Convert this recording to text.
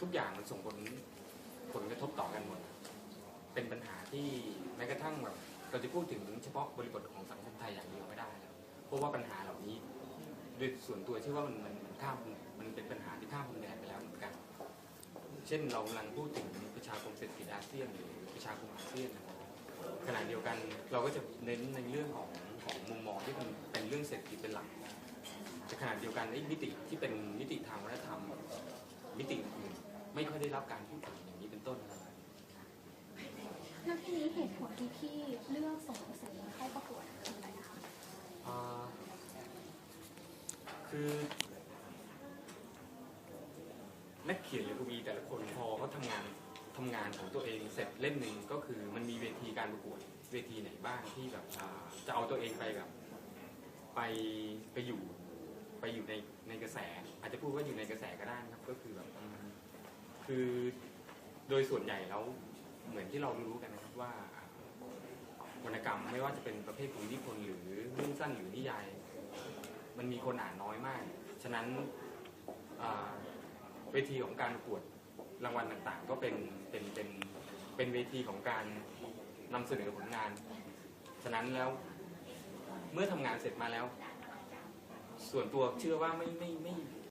ทุกอย่างมันส่งผลผลกระทบต่อกันหมด เป็นปัญหาที่แม้กระทั่งแบบเราจะพูดถึงเฉพาะบริบทของสังคมไทยอย่างเดียวไม่ได้แล้วเพราะว่าปัญหาเหล่านี้โดยส่วนตัวเชื่อว่ามันมันมันข้ามมันเป็นปัญหาที่ข้ามพรมแดนไปแล้วเหมือนกัน เช่นเรากำลังพูดถึงประชาคมเศรษฐกิจอาเซียนหรือประชาคมอาเซียนนะครับขณะเดียวกันเราก็จะเน้นในเรื่องของของมุมมองที่มันเป็นเรื่องเศรษฐกิจเป็นหลักแต่ขณะเดียวกันไอ้มิติที่เป็นมิติทางวัฒนธรรม ไม่ค่อยได้รับการพูดถึงอย่างนี้เป็นต้นนะครับแล้วทีนี้เหตุผลที่พี่เลือกส่งหนังสือเข้าประกวดคืออะไรนะคะคือนักเขียนหรือกวีแต่ละคนพอเขาทำงานทำงานของตัวเองเสร็จเล่มหนึ่งก็คือมันมีเวทีการประกวดเวทีไหนบ้างที่แบบจะเอาตัวเองไปแบบไปไปอยู่ไปอยู่ในในกระแส อาจจะพูดว่าอยู่ในกระแสก็ได้นะครับ ก็คือแบบ คือโดยส่วนใหญ่แล้วเหมือนที่เรารู้กันนะครับว่าวรรณกรรมไม่ว่าจะเป็นประเภทของนิพนธ์หรือเรื่องสั้นหรือนิยาย มันมีคนอ่านน้อยมาก ฉะนั้นเวทีของการประกวดรางวัลต่างๆ ก็เป็นเป็นเป็นเป็นเวทีของการนำเสนอผลงาน ฉะนั้นแล้วเมื่อทำงานเสร็จมาแล้ว ส่วนตัวเชื่อว่าไม่ไม่ไม่